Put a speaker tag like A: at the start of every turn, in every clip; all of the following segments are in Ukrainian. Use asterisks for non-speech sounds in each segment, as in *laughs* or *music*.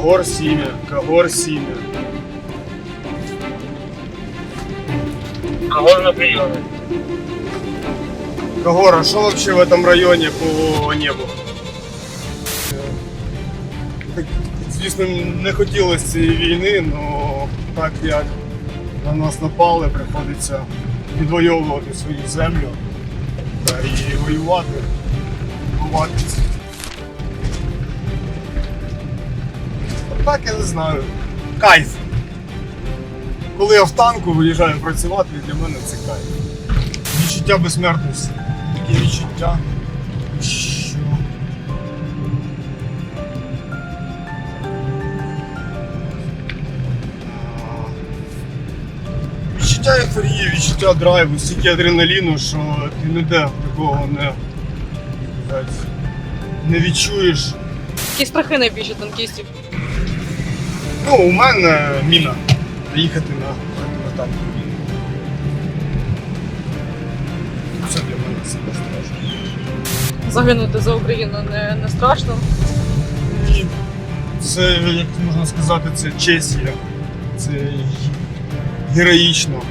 A: Кагор Сім'я, Кагор Сім'я.
B: Кого на прийомі?
A: Кагор, а что вообще в этом районе по небу? Звісно, не хотілося цієї війни, але так як на нас напали, приходиться відвоювати свою землю та і воювати, ховатися. Так я не знаю. Кайф. Коли я в танку виїжджаю працювати, для мене це кайф. Відчуття безсмертності. Таке відчуття, що відчуття ейфорії, відчуття драйву, стільки адреналіну, що ти ніде такого не, не відчуєш.
C: Які страхи найбільше танкістів?
A: Ну, у мене міна. Приїхати на, танку. Це для мене саме страшно.
C: Загинути за Україну не, не страшно.
A: Ні. Це, як можна сказати, це честь. Це героїчно.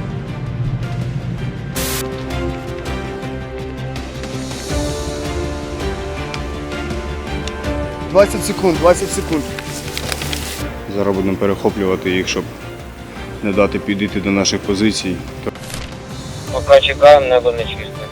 A: Двадцять секунд, 20 секунд.
D: Зараз будемо перехоплювати їх, щоб не дати підійти до наших позицій.
B: Поки чекаємо, небо не чисте.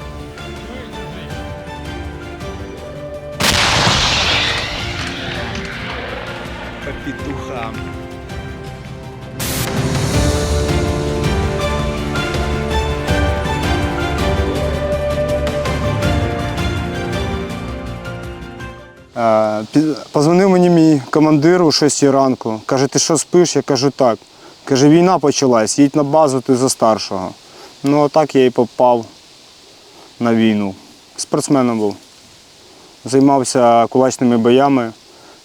E: Позвонив мені мій командир у 6 ранку. Каже, ти що спиш? Я кажу, так. Каже, війна почалась, їдь на базу, ти за старшого. Ну, а так я і попав на війну. Спортсменом був. Займався кулачними боями.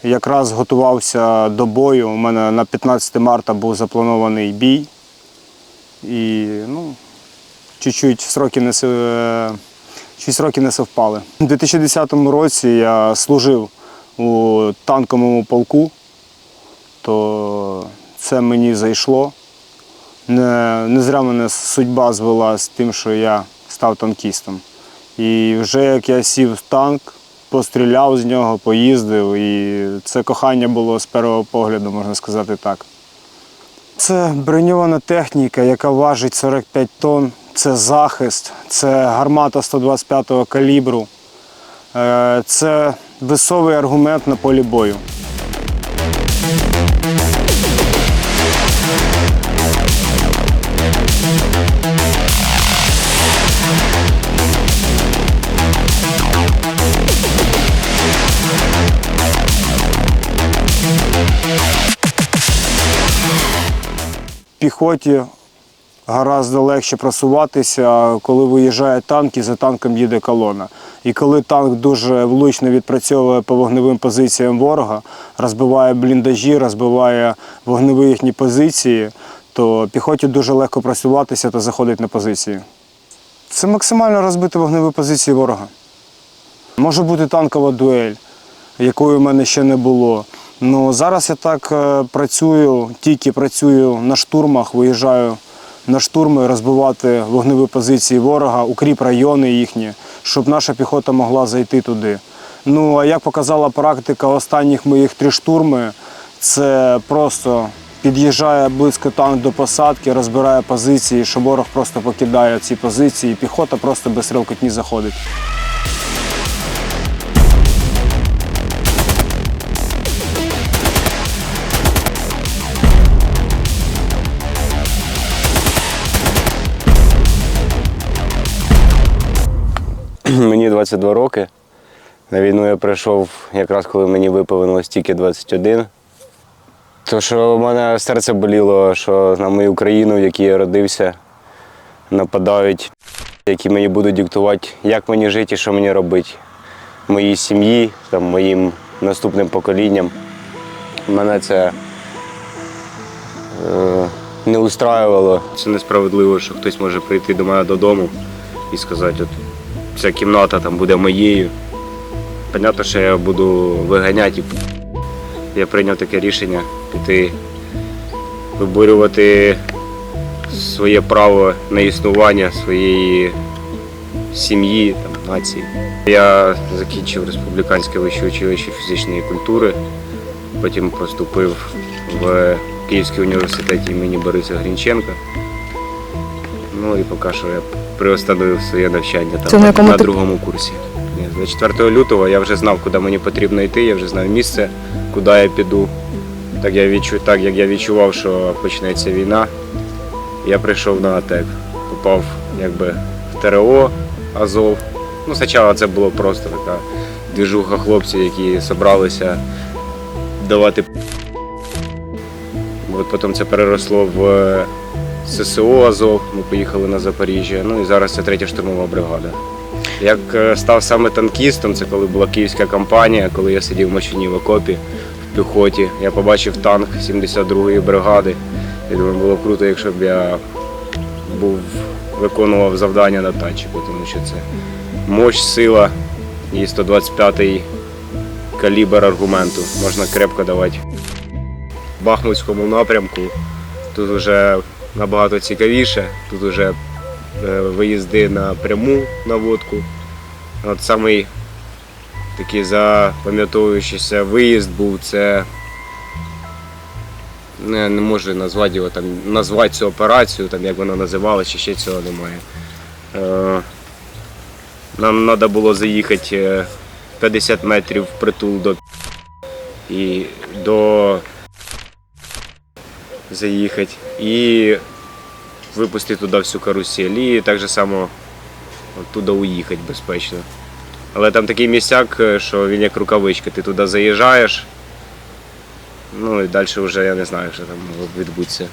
E: Якраз готувався до бою. У мене на 15 марта був запланований бій. І ну, чуть-чуть сроки не, е, чуть сроки не совпали. У 2010 році я служив у танковому полку, то це мені зайшло. Не, не зря мене судьба звела з тим, що я став танкістом. І вже як я сів в танк, постріляв з нього, поїздив, і це кохання було з першого погляду, можна сказати так. Це броньована техніка, яка важить 45 тонн. Це захист, це гармата 125 калібру. Е, Це весовий аргумент на полі бою. Піхоті гораздо легше просуватися, коли виїжджає танк і за танком їде колона. І коли танк дуже влучно відпрацьовує по вогневим позиціям ворога, розбиває бліндажі, розбиває вогневі їхні позиції, то піхоті дуже легко просуватися та заходить на позиції. Це максимально розбити вогневі позиції ворога. Може бути танкова дуель, якої в мене ще не було. Ну зараз я так е, працюю, тільки працюю на штурмах, виїжджаю на штурми, розбивати вогневі позиції ворога, укріп райони їхні, щоб наша піхота могла зайти туди. Ну а як показала практика останніх моїх три штурми, це просто під'їжджає близько танк до посадки, розбирає позиції, що ворог просто покидає ці позиції, і піхота просто без стрілкотні заходить.
F: 22 роки. На війну я прийшов якраз коли мені виповнилось тільки 21. То що в мене серце боліло, що на мою країну, в якій я родився, нападають, які мені будуть диктувати, як мені жити і що мені робити. Моїй сім'ї, там, моїм наступним поколінням. Мене це е, не устраювало. Це несправедливо, що хтось може прийти до мене додому і сказати, от ця кімната там буде моєю. Понятно, що я буду виганяти. я прийняв таке рішення піти виборювати своє право на існування своєї сім'ї, нації. Я закінчив республіканське вище училище фізичної культури, потім поступив в Київський університет імені Бориса Грінченка. Ну і поки що я приостановив своє навчання там,
C: на
F: на другому курсі. Ні, 24 лютого я вже знав, куди мені потрібно йти, я вже знав місце, куди я піду. Так, я відчу, так як я відчував, що почнеться війна, я прийшов на АТЕК. Попав якби в ТРО Азов. Ну, спочатку це було просто така двіжуха хлопців, які зібралися давати. От потім це переросло в ССО Азов, ми поїхали на Запоріжжя. Ну і зараз це третя штурмова бригада. Як е, став саме танкістом, це коли була київська кампанія, коли я сидів в машині в окопі в піхоті. Я побачив танк 72-ї бригади. Я думаю, було круто, якщо б я був, виконував завдання на танчику, тому що це мощь, сила і 125-й калібр аргументу. Можна крепко давати. В Бахмутському напрямку тут вже набагато цікавіше. Тут вже е, виїзди на пряму наводку. От самий такий запам'ятовуючийся виїзд був це. Не, не можу назвати його там, назвати цю операцію, там, як вона називалася, чи ще цього немає. Е, нам треба було заїхати е, 50 метрів в притул до і до заїхати і випустити туди всю карусель. І так же само оттуда уїхати безпечно. Але там такий місцяк, е, що він як рукавичка, ти туди заїжджаєш. Ну і далі вже я не знаю, що там відбутися.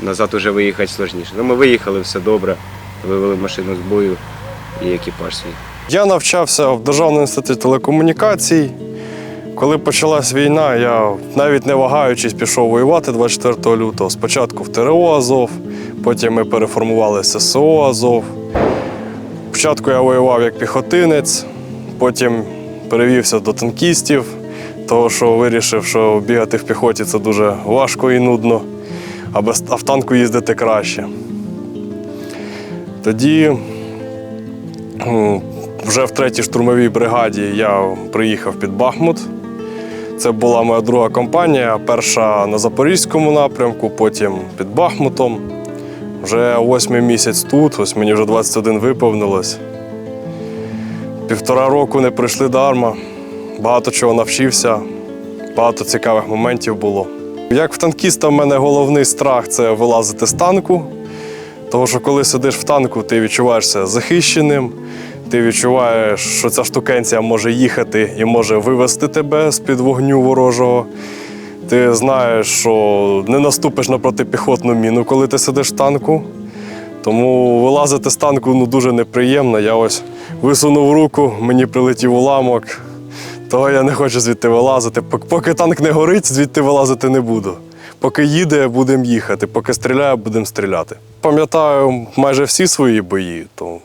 F: Назад вже виїхати складніше. Ну ми виїхали, все добре, вивели машину з бою і екіпаж свій.
G: Я навчався в Державному інституті телекомунікацій. Коли почалась війна, я навіть не вагаючись пішов воювати 24 лютого. Спочатку в ТРО Азов, потім ми переформували ССО Азов. Спочатку я воював як піхотинець, потім перевівся до танкістів, тому що вирішив, що бігати в піхоті це дуже важко і нудно, а, без, а в танку їздити краще. Тоді вже в третій штурмовій бригаді я приїхав під Бахмут. Це була моя друга компанія, перша на Запорізькому напрямку, потім під Бахмутом. Вже восьмий місяць тут, ось мені вже 21 виповнилось. Півтора року не пройшли дарма, багато чого навчився, багато цікавих моментів було. Як в танкіста, в мене головний страх це вилазити з танку. Тому що коли сидиш в танку, ти відчуваєшся захищеним, ти відчуваєш, що ця штукенція може їхати і може вивести тебе з-під вогню ворожого. Ти знаєш, що не наступиш на протипіхотну міну, коли ти сидиш в танку. Тому вилазити з танку ну, дуже неприємно. Я ось висунув руку, мені прилетів уламок, то я не хочу звідти вилазити. Поки танк не горить, звідти вилазити не буду. Поки їде, будемо їхати, поки стріляє, будемо стріляти. Пам'ятаю майже всі свої бої. То,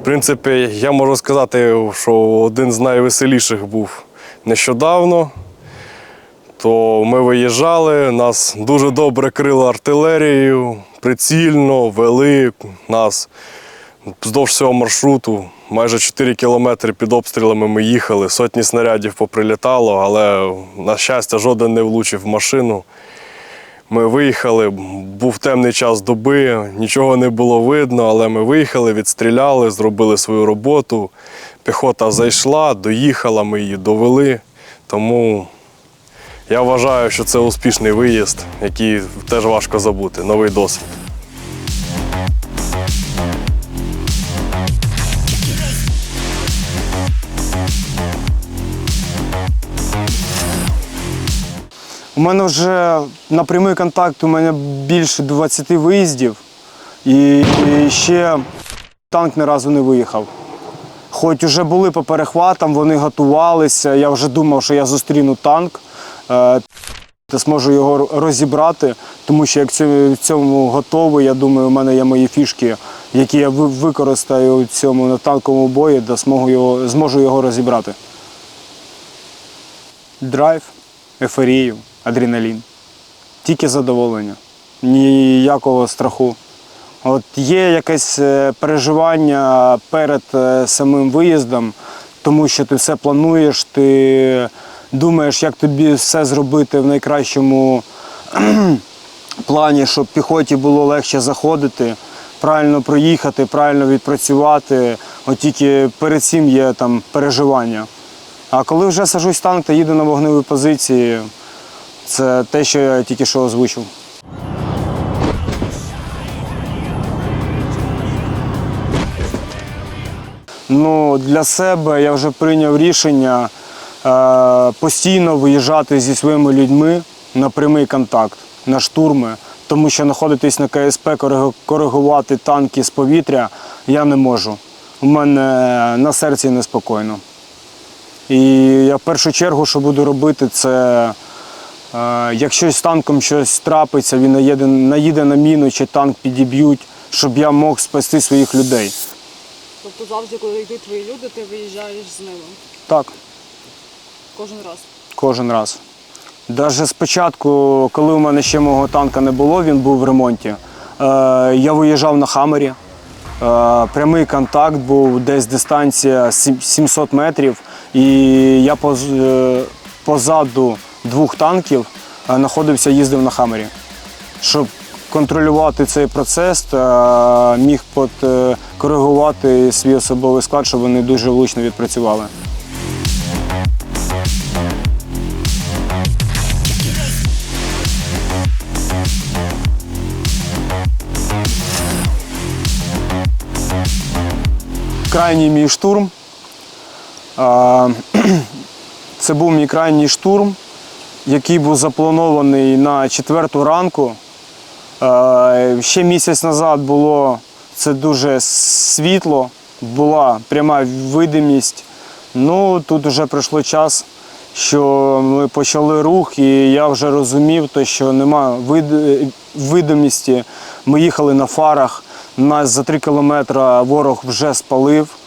G: в принципі, я можу сказати, що один з найвеселіших був нещодавно. То ми виїжджали, нас дуже добре крили артилерією, прицільно вели нас вздовж цього маршруту. Майже 4 кілометри під обстрілами ми їхали, сотні снарядів поприлітало, але, на щастя, жоден не влучив в машину. Ми виїхали, був темний час доби, нічого не було видно, але ми виїхали, відстріляли, зробили свою роботу. Піхота зайшла, доїхала, ми її довели. Тому я вважаю, що це успішний виїзд, який теж важко забути, новий досвід.
E: У мене вже на прямий контакт у мене більше 20 виїздів, і, ще танк ні разу не виїхав. Хоч вже були по перехватам, вони готувалися. Я вже думав, що я зустріну танк, е, та зможу його розібрати, тому що як цьому- в готовий, я думаю, у мене є мої фішки, які я використаю у цьому на танковому бої, та зможу його, зможу його розібрати. Драйв, ейфорію, адреналін. Тільки задоволення, ніякого страху. От є якесь е, переживання перед е, самим виїздом, тому що ти все плануєш, ти думаєш, як тобі все зробити в найкращому плані, щоб піхоті було легше заходити, правильно проїхати, правильно відпрацювати. От тільки перед цим є там переживання. А коли вже сажусь в танк та їду на вогневі позиції, це те, що я тільки що озвучив. Ну, для себе я вже прийняв рішення е, постійно виїжджати зі своїми людьми на прямий контакт, на штурми, тому що знаходитись на КСП, коригувати танки з повітря я не можу. У мене на серці неспокійно. І я в першу чергу, що буду робити, це якщо з танком щось трапиться, він наїде, наїде на міну чи танк підіб'ють, щоб я мог спасти своїх людей.
C: Тобто завжди, коли йдуть твої люди, ти виїжджаєш з ними
E: Так.
C: кожен раз.
E: Кожен раз. Навіть спочатку, коли у мене ще мого танка не було, він був в ремонті. Е, я виїжджав на Хаммері. Е, прямий контакт був десь дистанція 700 метрів. І я поз, е, позаду двох танків е, знаходився, їздив на Хаммері. Щоб контролювати цей процес та міг под, е, свій особовий склад, щоб вони дуже влучно відпрацювали. крайній мій штурм. *clears throat* Це був мій крайній штурм, який був запланований на четверту ранку. Ще місяць назад було це дуже світло, була пряма видимість. Ну, тут вже пройшло час, що ми почали рух, і я вже розумів, то, що нема вид- видимості. Ми їхали на фарах, нас за три кілометри ворог вже спалив, е,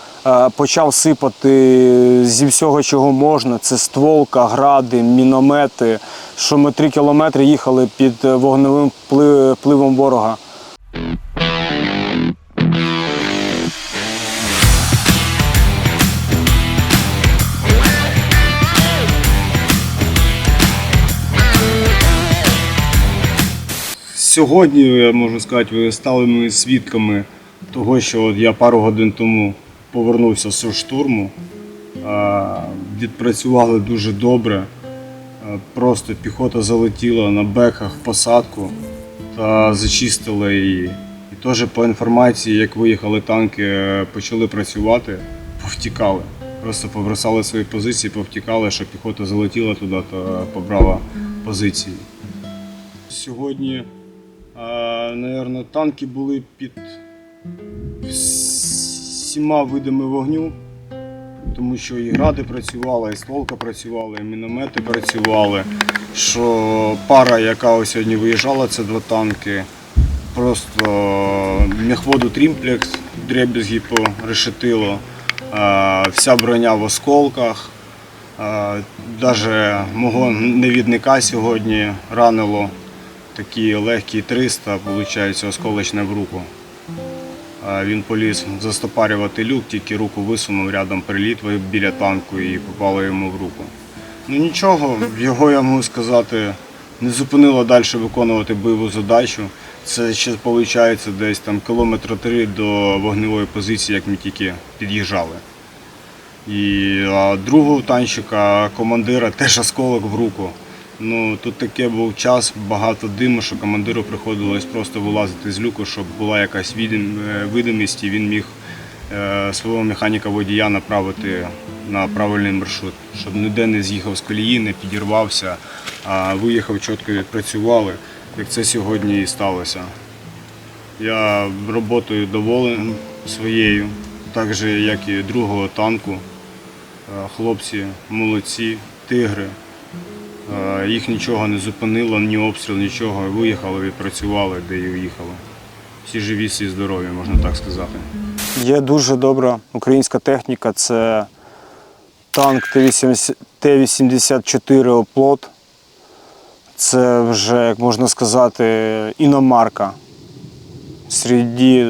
E: почав сипати зі всього, чого можна. Це стволка, гради, міномети. Що ми три кілометри їхали під е, вогневим впливом ворога.
D: Сьогодні, я можу сказати, ви стали ми свідками того, що от я пару годин тому повернувся з штурму. Відпрацювали дуже добре. Просто піхота залетіла на беках в посадку та зачистила її. І теж по інформації, як виїхали танки, е, почали працювати, повтікали. Просто побросали свої позиції, повтікали, що піхота залетіла туди та побрала позиції. Сьогодні Наверно, танки були під всіма видами вогню, тому що і гради працювали, і стволка працювала, і міномети працювали. Що пара, яка ось сьогодні виїжджала, це два танки. Просто міхводу Трімплекс, дребезги порешетило, а, вся броня в осколках. Навіть мого невідника сьогодні ранило такі легкі 300, виходить, осколочне в руку. Він поліз застопарювати люк, тільки руку висунув рядом приліт біля танку і попало йому в руку. Ну нічого, його я можу сказати, не зупинило далі виконувати бойову задачу. Це ще виходить десь там кілометра три до вогневої позиції, як ми тільки під'їжджали. І а другого танчика, командира, теж осколок в руку. Ну, тут таке був час, багато диму, що командиру приходилось просто вилазити з люку, щоб була якась е, видимість і він міг е, свого механіка водія направити на правильний маршрут, щоб ніде не з'їхав з колії, не підірвався, а виїхав, чітко відпрацювали, як це сьогодні і сталося. Я роботою доволен своєю, так же, як і другого танку. Е, Хлопці молодці, тигри. Е, Їх нічого не зупинило, ні обстріл, нічого. Виїхали, відпрацювали, де і уїхали. Всі живі, всі здорові, можна так сказати.
E: Є дуже добра українська техніка. Це танк Т-80 Т-84 оплот. Це вже, як можна сказати, іномарка серед е,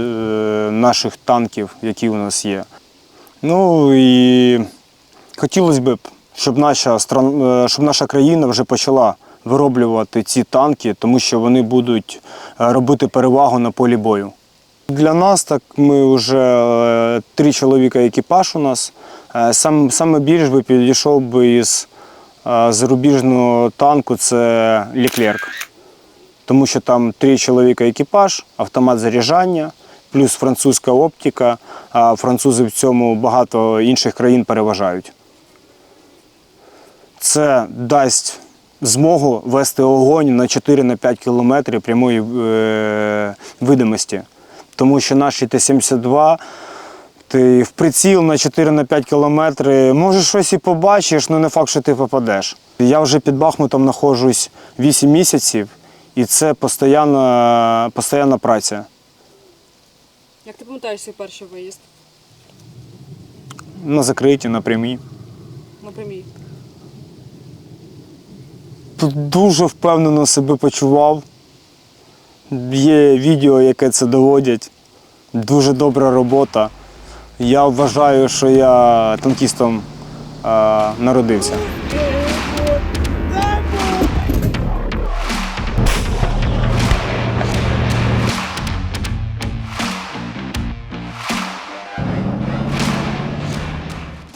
E: наших танків, які у нас є. Ну і хотілося б, щоб наша, е, щоб наша країна вже почала вироблювати ці танки, тому що вони будуть е, робити перевагу на полі бою. Для нас так ми вже е, три чоловіка екіпаж у нас. Сам, саме більш би підійшов би із зарубіжного танку це Леклерк. Тому що там три чоловіка екіпаж, автомат заряджання, плюс французька оптика, а французи в цьому багато інших країн переважають. Це дасть змогу вести огонь на 4-5 кілометрів прямої е, видимості. Тому що наші Т-72 ти в приціл на 4-5 кілометри, може щось і побачиш, але не факт, що ти попадеш. Я вже під Бахмутом знаходжусь 8 місяців, і це постійна, постійна праця.
C: Як ти пам'ятаєш свій перший виїзд
E: На закритті, на прямій.
C: на прямій?
E: Тут дуже впевнено себе почував. Є відео, яке це доводять. Дуже добра робота. Я вважаю, що я танкістом а, народився.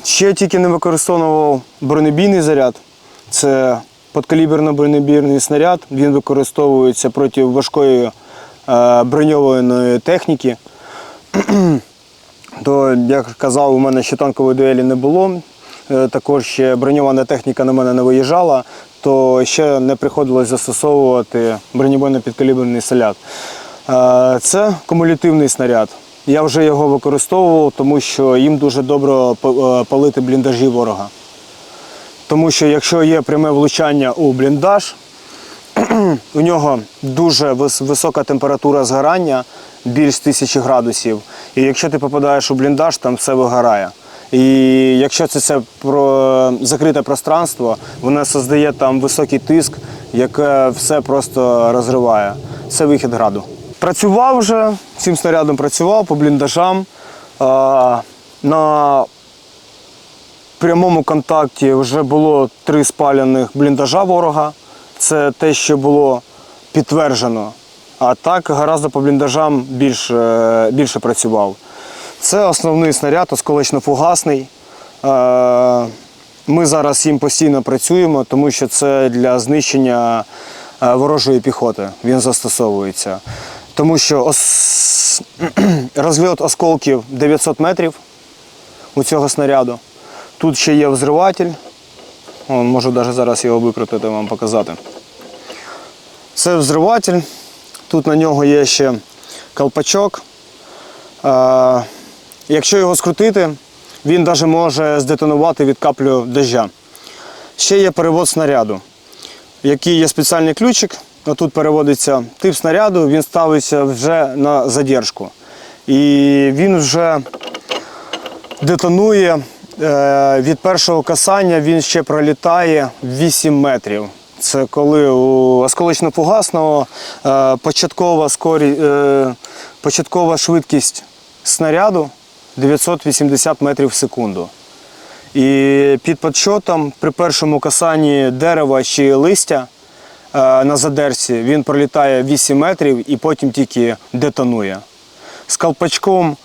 E: Ще тільки не використовував бронебійний заряд. Це подкаліберно-бронебійний снаряд. Він використовується проти важкої е, броньованої техніки. *clears throat* То, як казав, у мене ще танкової дуелі не було. Е, Також ще броньована техніка на мене не виїжджала, то ще не приходилось застосовувати бронебойно-підкаліберний снаряд. Е, Це кумулятивний снаряд. Я вже його використовував, тому що їм дуже добре палити бліндажі ворога. Тому що якщо є пряме влучання у бліндаж, *clears throat* у нього дуже висока температура згорання, більш тисячі градусів. І якщо ти попадаєш у бліндаж, там все вигорає. І якщо це, це про закрите пространство, воно создає там високий тиск, яке все просто розриває. Це вихід граду. Працював вже, цим снарядом працював по бліндажам. На прямому контакті вже було три спаляних бліндажа ворога. Це те, що було підтверджено. А так гораздо по бліндажам більше, більше працював. Це основний снаряд, осколочно-фугасний. Е, Ми зараз їм постійно працюємо, тому що це для знищення е, ворожої піхоти. Він застосовується. Тому що ос... *clears throat* розльот осколків 900 метрів у цього снаряду. Тут ще є взриватель. Вон, можу навіть зараз його викрутити, вам показати. Це взриватель. Тут на нього є ще колпачок. Е, якщо його скрутити, він навіть може здетонувати від каплю дождя. Ще є перевод снаряду, який є спеціальний ключик. Тут переводиться тип снаряду, він ставиться вже на задержку. І він вже детонує від першого касання, він ще пролітає 8 метрів. Це коли у осколочно-фугасного е, початкова, е, початкова швидкість снаряду 980 метрів в секунду. І під подсчотом при першому касанні дерева чи листя е, на задерці він пролітає 8 метрів і потім тільки детонує. З колпачком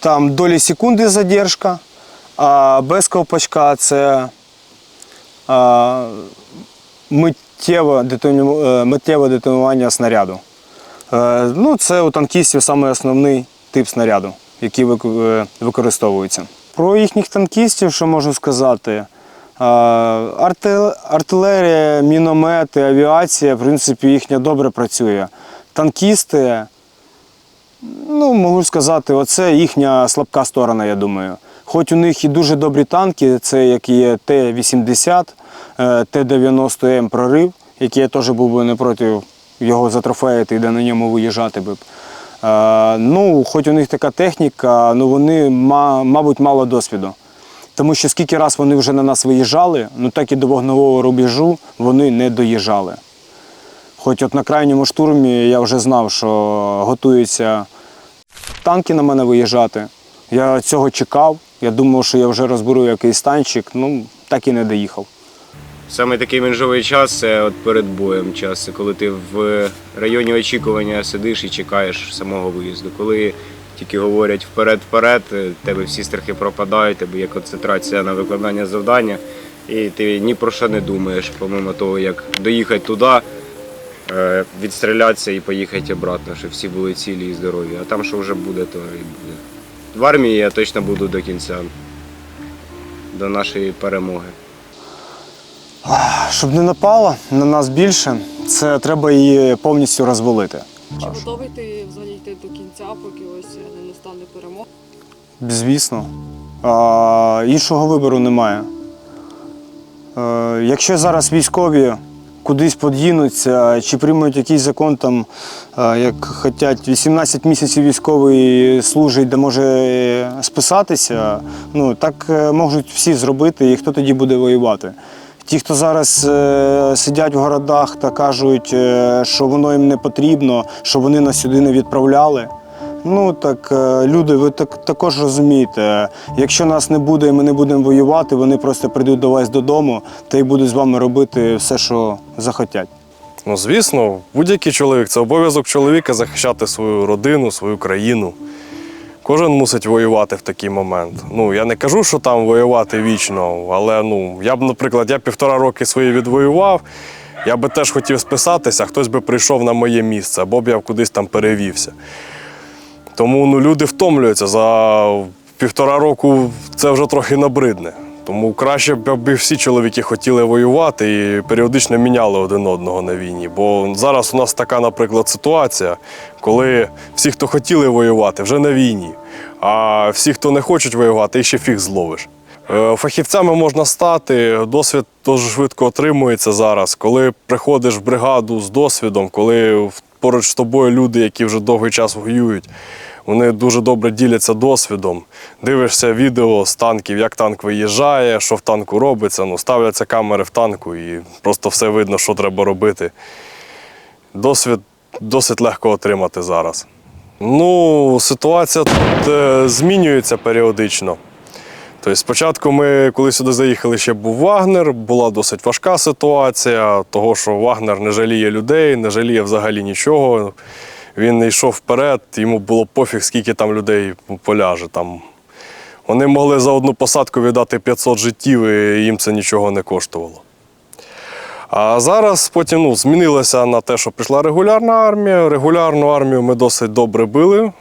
E: там долі секунди задержка, а без колпачка це а, миттєве, детону- е, миттєве детонування снаряду. Е, ну, це у танкістів саме основний тип снаряду, який е, використовується. Про їхніх танкістів, що можу сказати, артилерія, міномети, авіація, в принципі, їхня добре працює. Танкісти, ну, можу сказати, оце їхня слабка сторона, я думаю. Хоч у них і дуже добрі танки, це як є Т-80, е, Т-90М прорив, який я теж був би не проти його затрофеїти і де на ньому виїжджати би. Е, Ну, хоч у них така техніка, ну вони, мабуть, мало досвіду. Тому що скільки раз вони вже на нас виїжджали, ну так і до вогнового рубежу вони не доїжджали. Хоч от на крайньому штурмі я вже знав, що готуються танки на мене виїжджати. Я цього чекав. Я думав, що я вже розберу якийсь танчик, ну так і не доїхав.
F: Саме такий менжовий час це от перед боєм час, коли ти в районі очікування сидиш і чекаєш самого виїзду. Коли тільки говорять вперед-вперед, е, тебе всі страхи пропадають, тебе є концентрація на виконання завдання, і ти ні про що не думаєш, помимо того, як доїхати туди, е, відстрілятися і поїхати обратно, щоб всі були цілі і здорові. А там що вже буде, то і буде. В армії я точно буду до кінця, до нашої перемоги.
E: Щоб не напала на нас більше, це треба її повністю розвалити.
C: Чи готовий ти взагалі йти до кінця, поки ось не настане перемога?
E: Звісно. А, іншого вибору немає. Е, якщо зараз військові кудись подінуться чи приймуть якийсь закон, там, е, як хочуть 18 місяців військовий служить, де може списатися, ну, так е, можуть всі зробити, і хто тоді буде воювати. Ті, хто зараз е, сидять в городах та кажуть, е, що воно їм не потрібно, що вони нас сюди не відправляли. Ну так, е, люди, ви так, також розумієте, якщо нас не буде і ми не будемо воювати, вони просто прийдуть до вас додому та й будуть з вами робити все, що захотять.
G: Ну, звісно, будь-який чоловік це обов'язок чоловіка захищати свою родину, свою країну. Кожен мусить воювати в такий момент. Ну, я не кажу, що там воювати вічно, але ну, я б, наприклад, я півтора роки свої відвоював, я би теж хотів списатися, хтось би прийшов на моє місце, або б я кудись там перевівся. Тому ну, люди втомлюються за півтора року це вже трохи набридне. Тому краще б всі чоловіки хотіли воювати і періодично міняли один одного на війні. Бо зараз у нас така, наприклад, ситуація, коли всі, хто хотіли воювати, вже на війні, а всі, хто не хочуть воювати, ще фіг зловиш. Е, Фахівцями можна стати, досвід дуже швидко отримується зараз. Коли приходиш в бригаду з досвідом, коли поруч з тобою люди, які вже довгий час воюють, вони дуже добре діляться досвідом. Дивишся відео з танків, як танк виїжджає, що в танку робиться. Ну, ставляться камери в танку і просто все видно, що треба робити. Досвід досить легко отримати зараз. Ну, ситуація тут е, змінюється періодично. Тобто спочатку ми, коли сюди заїхали, ще був Вагнер, була досить важка ситуація, того, що Вагнер не жаліє людей, не жаліє взагалі нічого. Він не йшов вперед, йому було пофіг, скільки там людей поляже. Там. Вони могли за одну посадку віддати 500 життів, і їм це нічого не коштувало. А зараз потім ну, змінилося на те, що прийшла регулярна армія. Регулярну армію ми досить добре били.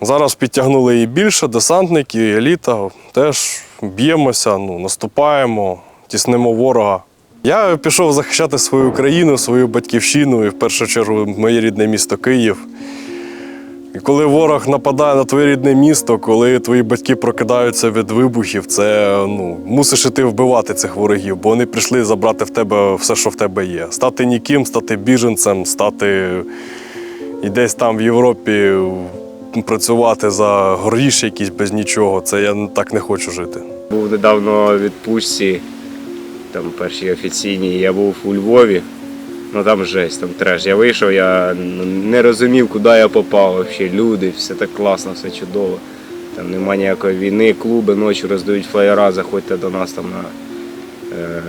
G: Зараз підтягнули її більше, десантники, еліта. Теж б'ємося, ну, наступаємо, тіснимо ворога. Я пішов захищати свою країну, свою батьківщину і в першу чергу моє рідне місто Київ. І коли ворог нападає на твоє рідне місто, коли твої батьки прокидаються від вибухів, це ну, мусиш іти вбивати цих ворогів, бо вони прийшли забрати в тебе все, що в тебе є. Стати ніким, стати біженцем, стати і десь там в Європі працювати за горіші якісь без нічого. Це я так не хочу жити.
F: Був недавно відпустці, там першій офіційній, я був у Львові. Ну там жесть, там треш. Я вийшов, я ну, не розумів, куди я попав. Вообще люди, все так класно, все чудово. Там немає ніякої війни, клуби ночі роздають флеєра, заходьте до нас там на е,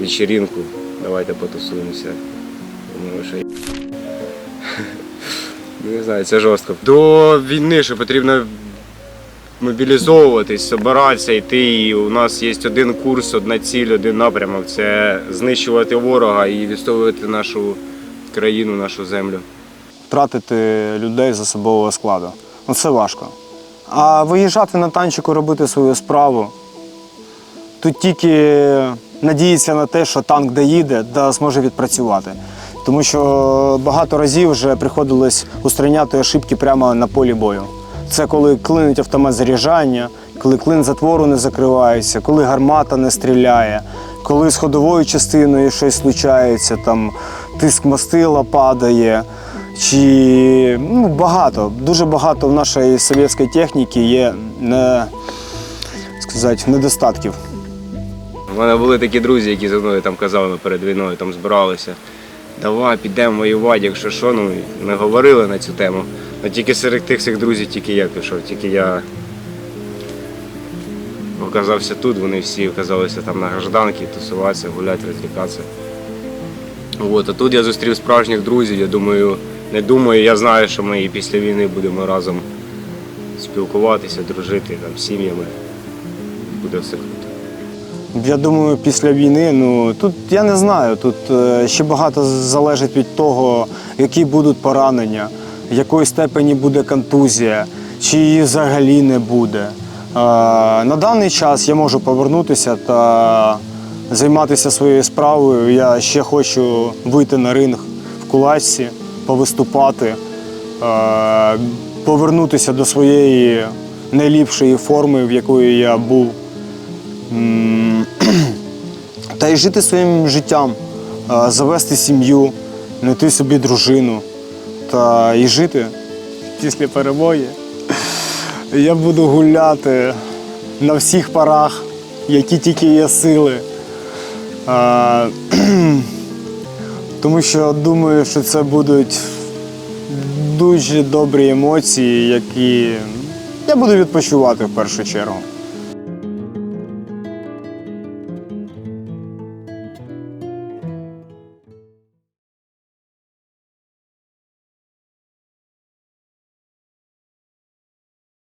F: вечеринку, давайте потусуємося. Думаю, що *laughs* Ну, не знаю, це жорстко. До війни що потрібно мобілізовуватись, збиратися, йти. І у нас є один курс, одна ціль, один напрямок це знищувати ворога і відстоювати нашу країну, нашу землю.
E: Втратити людей з особового складу. Ну, це важко. А виїжджати на танчику, робити свою справу. Тут тільки надіятися на те, що танк доїде та зможе відпрацювати. Тому що багато разів вже приходилось устраняти ошибки прямо на полі бою. Це коли клинить автомат заряджання, коли клин затвору не закривається, коли гармата не стріляє, коли з ходовою частиною щось случається, там тиск мастила падає. Чи ну, багато, дуже багато в нашої совєтської техніки є не, сказати, недостатків.
F: У мене були такі друзі, які зі мною там казали перед війною, там збиралися. давай підемо воювати, якщо що, ну ми говорили на цю тему. Ну тільки серед тих всіх друзів тільки я пішов, тільки я оказався тут, вони всі оказалися там на гражданці, тусуватися, гуляти, розвлікатися. От, а тут я зустрів справжніх друзів, я думаю, не думаю, я знаю, що ми і після війни будемо разом спілкуватися, дружити там, сім'ями. Буде все круто.
E: Я думаю, після війни, ну тут я не знаю, тут е, ще багато залежить від того, які будуть поранення, якої степені буде контузія, чи її взагалі не буде. На даний час я можу повернутися та займатися своєю справою. Я ще хочу вийти на ринг в кулачці, повиступати, повернутися до своєї найліпшої форми, в якої я був. *clears throat* Та й жити своїм життям, завести сім'ю, знайти собі дружину та і жити після перемоги. Я буду гуляти на всіх парах, які тільки є сили. А, *clears throat* Тому що думаю, що це будуть дуже добрі емоції, які я буду відпочивати в першу чергу.